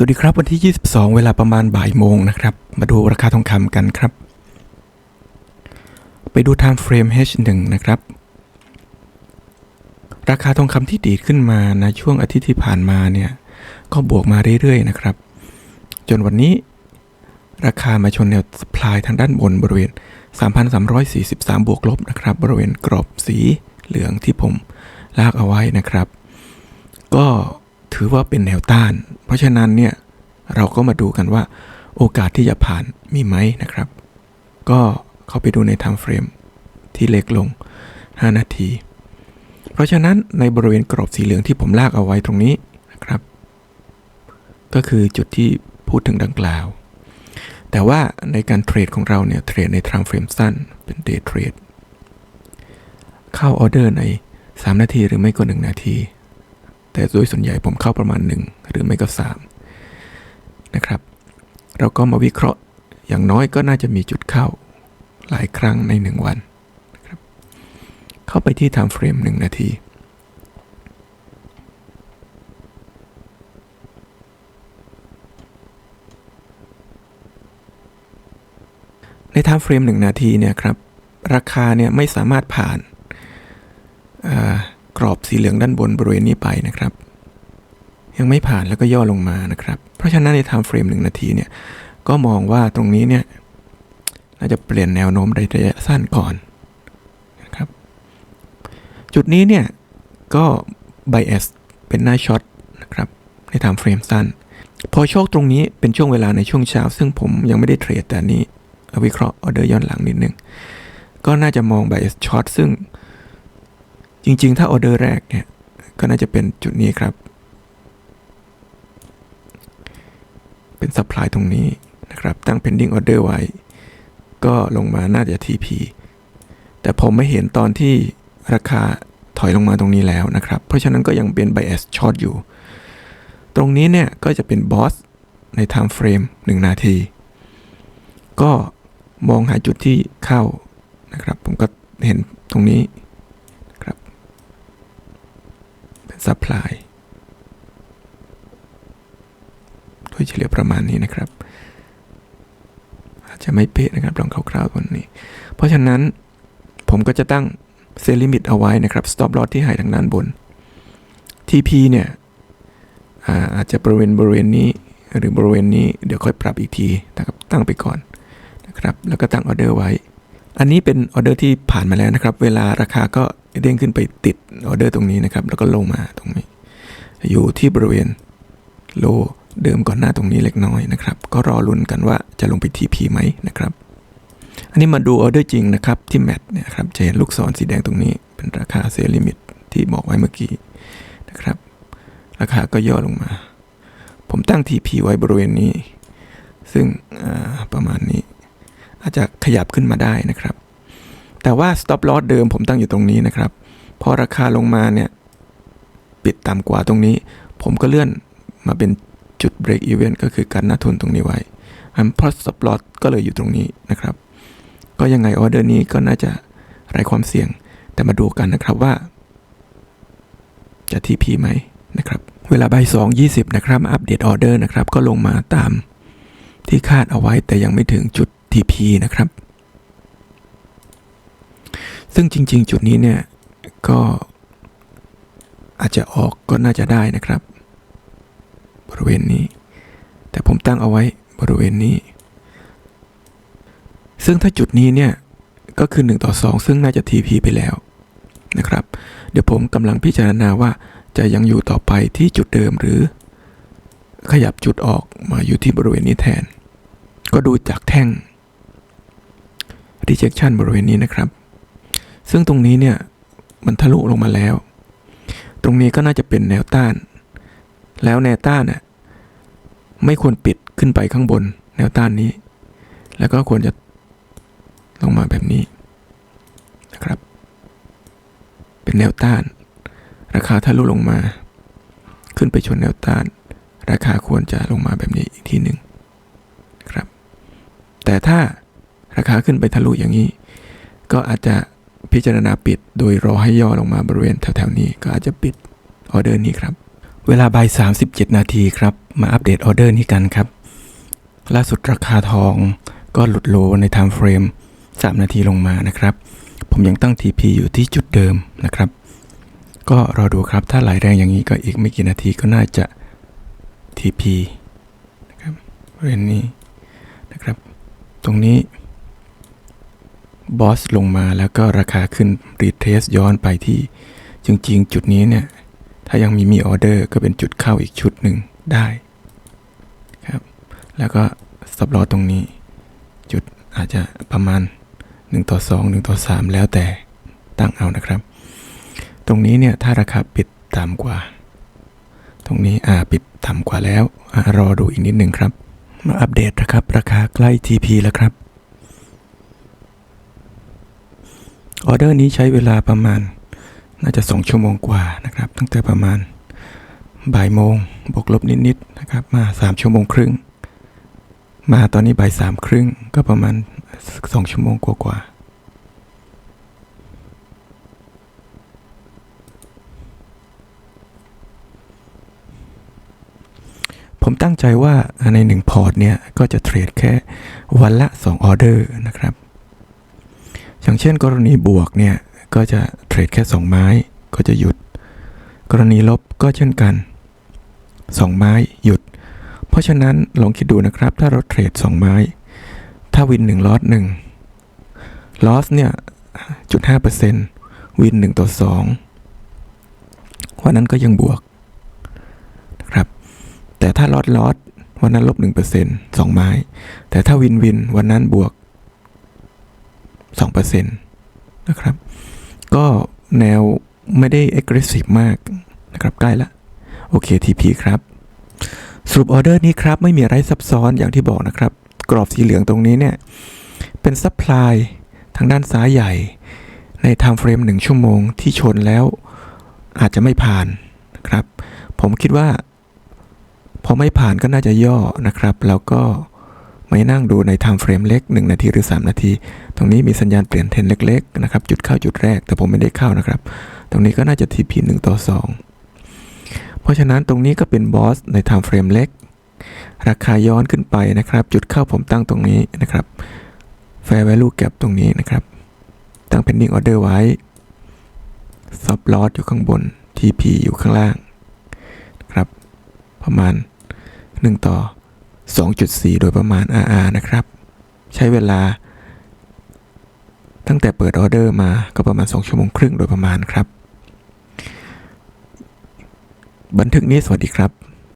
สวัสดีครับวันที่ 22 เวลาประมาณบ่ายโมงนะครับ มาดูราคาทองคำกันครับ ไปดู time frame H1 นะครับ ราคาทองคำที่ดีดขึ้นมาในช่วงอาทิตย์ที่ผ่านมาเนี่ย ก็บวกมาเรื่อยๆนะครับ จนวันนี้ ราคามาชนแนว supply ทางด้านบนบริเวณ 3,343 บวกลบนะครับ บริเวณกรอบสีเหลืองที่ผมลากเอาไว้นะครับ ก็ ถือว่าเป็นแนวต้าน เพราะฉะนั้นเนี่ยเราก็มาดูกันว่าโอกาสที่จะผ่านมีไหมนะครับ ก็เข้าไปดูใน time frame ที่เล็กลง 5 นาที เพราะฉะนั้นในบริเวณกรอบสีเหลืองที่ผมลากเอาไว้ตรงนี้นะครับ ก็คือจุดที่พูดถึงดังกล่าว แต่ว่าในการเทรดของเราเนี่ยเทรดใน time frame สั้นเป็น day trade เข้าออเดอร์ใน 3 นาทีหรือไม่ก็1นาที แต่โดยส่วนใหญ่ผมเข้าประมาณ 1 หรือไม่ก็3นะครับ เราก็มาวิเคราะห์อย่างน้อยก็น่าจะมีจุดเข้าหลายครั้งใน 1 วันนะครับเข้าไปที่ time frame 1 นาทีใน time frame 1 นาทีเนี่ยครับราคาเนี่ยไม่สามารถผ่าน สีเหลืองด้านบนบริเวณนี้ไปนะครับ ยังไม่ผ่านแล้วก็ย่อลงมานะครับ เพราะฉะนั้นใน time frame 1นาทีเนี่ยก็มองว่าตรงนี้เนี่ยน่าจะเปลี่ยนแนวโน้มระยะสั้นก่อนนะครับ จุดนี้เนี่ยก็ bias เป็นหน้าช็อตนะครับใน time frame สั้น พอโชคตรงนี้เป็นช่วงเวลาในช่วงเช้า ซึ่งผมยังไม่ได้เทรดแต่นี้เอาวิเคราะห์ออเดอร์ย้อนหลังนิดนึง ก็น่าจะมอง bias short ซึ่ง จริงๆ ถ้าออเดอร์แรกเนี่ย ก็น่าจะเป็นจุดนี้ครับ เป็น supply ตรงนี้นะครับ ตั้ง pending order ไว้ ก็ลงมาน่าจะ TP แต่ผมไม่เห็นตอนที่ราคาถอยลงมาตรงนี้แล้วนะครับ เพราะฉะนั้นก็ยังเป็น bias short อยู่ ตรงนี้เนี่ยก็จะเป็น boss ใน time frame 1 นาที ก็มองหาจุดที่เข้านะครับ ผมก็เห็นตรงนี้ครับ เป็น supply โดยเฉลี่ยประมาณนี้นะครับ อาจจะไม่เป๊ะนะครับลองคร่าวๆวันนี้ เพราะฉะนั้นผมก็จะตั้งเซลลิมิตเอาไว้นะครับ stop loss ที่หายทางด้านบน TP เนี่ยอาจจะบริเวณบริเวณนี้หรือบริเวณนี้เดี๋ยวค่อยปรับอีกทีนะครับตั้งไปก่อนนะครับ แล้วก็ตั้งออเดอร์ไว้ อันนี้เป็นออเดอร์ที่ผ่านมาแล้วนะครับ เวลาราคาก็เด้งขึ้นไปติดออเดอร์ตรงนี้นะครับ แล้วก็ลงมาตรงนี้ อยู่ที่บริเวณโลเดิมก่อนหน้าตรงนี้เล็กน้อยนะครับ ก็รอลุ้นกันว่าจะลงไป TP ไหมนะครับ อันนี้มาดูออเดอร์จริงนะครับที่แมทเนี่ยครับจะเห็นลูกศรสีแดงตรงนี้ เป็นราคาเซลลิมิตที่บอกไว้เมื่อกี้นะครับ ราคาก็ย่อลงมา ผมตั้ง TP ไว้บริเวณนี้ ซึ่งประมาณนี้ อาจจะขยับขึ้นมาได้นะครับ แต่ว่า stop loss เดิมผมตั้งอยู่ตรงนี้นะครับพอราคาลงมาเนี่ยปิดต่ำกว่าตรงนี้ ผมก็เลื่อนมาเป็นจุด break even ก็คือการหน้าทุนตรงนี้ไว้อันพราะ stop loss ก็เลยอยู่ตรงนี้นะครับ ก็ยังไงออเดอร์นี้ก็น่าจะไร้ความเสี่ยง แต่มาดูกันนะครับว่า จะ TP ไหมนะครับเวลาบ่ายสองยี่สิบนะครับ อัปเดตออเดอร์นะครับ ก็ลงมาตามที่คาดเอาไว้แต่ยังไม่ถึงจุด TP นะครับ ซึ่งจริง ๆ จุดนี้เนี่ย ก็อาจจะออกก็น่าจะได้นะครับ บริเวณนี้ แต่ผมตั้งเอาไว้บริเวณนี้ ซึ่งถ้าจุดนี้เนี่ย ก็คือ 1 ต่อ 2 ซึ่งน่าจะ TP ไปแล้วนะครับ เดี๋ยวผมกำลังพิจารณาว่าจะยังอยู่ต่อไปที่จุดเดิมหรือ ขยับจุดออกมาอยู่ที่บริเวณนี้แทน ก็ดูจากแท่ง rejection บริเวณนี้นะครับ ซึ่งตรงนี้เนี่ยมันทะลุลงมาแล้ว ตรงนี้ก็น่าจะเป็นแนวต้าน แล้วแนวต้านน่ะไม่ควรปิดขึ้นไปข้างบนแนวต้านนี้ แล้วก็ควรจะลงมาแบบนี้นะครับ เป็นแนวต้าน ราคาทะลุลงมา ขึ้นไปชนแนวต้าน ราคาควรจะลงมาแบบนี้อีกทีหนึ่งครับ แต่ถ้า ราคาขึ้นไปทะลุอย่างนี้ ก็อาจจะพิจารณาปิดโดยรอให้ย่อลงมาบริเวณแถวๆนี้ ก็อาจจะปิดออเดอร์นี้ครับ เวลาบ่าย37 นาทีครับ มาอัปเดตออเดอร์นี้กันครับ ล่าสุดราคาทองก็หลุดโลใน time frame 3นาทีลงมานะครับ ผมยังตั้ง TP อยู่ที่จุดเดิมนะครับ ก็รอดูครับถ้าไหลแรงอย่างนี้ก็อีกไม่กี่นาทีก็น่าจะ TP นะครับบริเวณนี้นะครับ ตรงนี้ บอสลงมาแล้วก็ราคาขึ้นรีเทสย้อนไปที่ จริง ๆ จุดนี้เนี่ย ถ้ายังมีมีออเดอร์ก็เป็นจุดเข้าอีกชุดหนึ่งได้ครับ แล้วก็สับลอตรงนี้ จุดอาจจะประมาณ 1 ต่อ 2 1 ต่อ 3 แล้วแต่ตั้งเอานะครับ ตรงนี้เนี่ย ถ้าราคาปิดต่ำกว่า ตรงนี้อ่าปิดต่ำกว่าแล้วอรอดูอีกนิดหนึ่งครับ มาอัปเดตนะครับ ราคาใกล้ TP แล้วครับ ออเดอร์นี้ใช้เวลาประมาณน่าจะ 2 ชั่วโมงกว่านะครับ ตั้งแต่ประมาณบ่ายโมงบวกลบนิดๆนะครับ มา 3 ชั่วโมงครึ่ง มาตอนนี้บ่ายสามครึ่งก็ประมาณ 2 ชั่วโมงกว่าๆผมตั้งใจว่าในหนึ่งพอร์ตเนี่ย ก็จะเทรดแค่วันละ 2 ออเดอร์นะครับ อย่างเช่น กรณีบวกเนี่ยก็จะเทรดแค่ 2 ไม้ก็จะหยุด กรณีลบก็เช่นกัน 2 ไม้หยุด เพราะฉะนั้นลองคิดดูนะครับ ถ้าเราเทรด 2 ไม้ ถ้าวิน1ลอส1ลอสเนี่ยจุด5เปอร์เซ็นต์วิน1ต่อ2วันนั้นก็ยังบวกนะครับ แต่ถ้าลอสลอสวันนั้นลบ1เปอร์เซ็นต์สองไม้ แต่ถ้าวินวินวันนั้นบวก 2เปอร์เซ็นต์นะครับ ก็แนวไม่ได้ aggressive มากนะครับ ใกล้ละ โอเค TP ครับสรุปออเดอร์นี้ครับ ไม่มีอะไรซับซ้อนอย่างที่บอกนะครับ กรอบสีเหลืองตรงนี้เนี่ย เป็นซัพพลายทางด้านซ้ายใหญ่ ในไทม์เฟรม1ชั่วโมงที่ชนแล้วอาจจะไม่ผ่านนะครับ ผมคิดว่า พอไม่ผ่านก็น่าจะย่อนะครับ แล้วก็ ไม่นั่งดูในไทม์เฟรมเล็ก 1 นาทีหรือ 3 นาที ตรงนี้มีสัญญาณเปลี่ยนเทรนเล็กๆนะครับจุดเข้าจุดแรก แต่ผมไม่ได้เข้านะครับ ตรงนี้ก็น่าจะ TP 1ต่อ 2 เพราะฉะนั้นตรงนี้ก็เป็นบอสในไทม์เฟรมเล็ก ราคาย้อนขึ้นไปนะครับ จุดเข้าผมตั้งตรงนี้นะครับ Fair Value Gap ตรงนี้นะครับ ตั้ง Pending Order ไว้ Stop Loss อยู่ข้างบน TP อยู่ข้างล่างครับประมาณ 1 ต่อ 2.4 โดยประมาณ RR นะครับ ใช้เวลา ตั้งแต่เปิดออเดอร์มาก็ประมาณ 2 ชั่วโมงครึ่งโดยประมาณครับ บันทึกนี้สวัสดีครับ